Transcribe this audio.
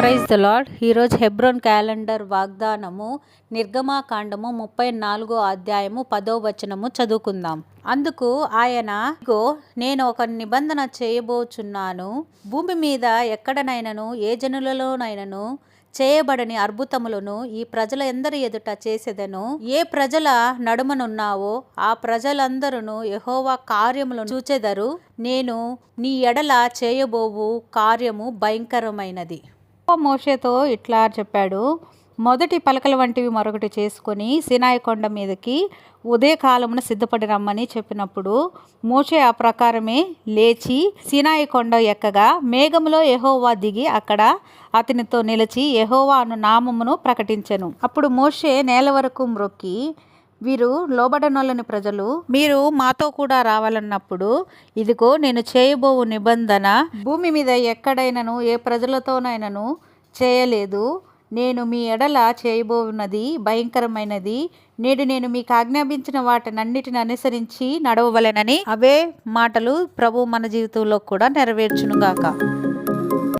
Praise the lord ఈరోజు Hebron calendar వాగ్దానము నిర్గమాకాండము ముప్పై నాలుగో అధ్యాయము పదో వచనము చదువుకుందాం. అందుకు ఆయన "ఇగో నేను ఒక నిబంధన చేయబోచున్నాను. భూమి మీద ఎక్కడనైనను ఏ జనులలోనైనను చేయబడని అద్భుతములను ఈ ప్రజల ఎందరి ఎదుట చేసేదను? ఏ ప్రజల నడుమనున్నావో ఆ ప్రజలందరూ యహోవా కార్యములను చూచెదరు. నేను నీ ఎడల చేయబోవు కార్యము భయంకరమైనది. మోషేతో ఇట్లా చెప్పాడు. మొదటి పలకల వంటివి మరొకటి చేసుకొని సినాయి కొండ మీదకి ఉదయకాలమున సిద్ధపడి రమ్మని చెప్పినప్పుడు మోషే ఆ ప్రకారమే లేచి సినాయి కొండ ఎక్కగా మేఘములో ఎహోవా దిగి అక్కడ అతనితో నిలిచి ఎహోవా అను నామమును ప్రకటించెను. అప్పుడు మోషే నేల వరకు మ్రొక్కి వీరు లోబడనొల్లని ప్రజలు. మీరు మాతో కూడా రావాలన్నప్పుడు ఇదిగో నేను చేయబోవు నిబంధన. భూమి మీద ఎక్కడైనను ఏ ప్రజలతోనైనను చేయలేదు. నేను మీ ఎడల చేయబోవున్నది భయంకరమైనది. నేడు నేను మీకు ఆజ్ఞాపించిన వాటినన్నిటిని అనుసరించి నడవవలెనని. అవే మాటలు ప్రభు మన జీవితంలో కూడా నెరవేర్చునుగాక.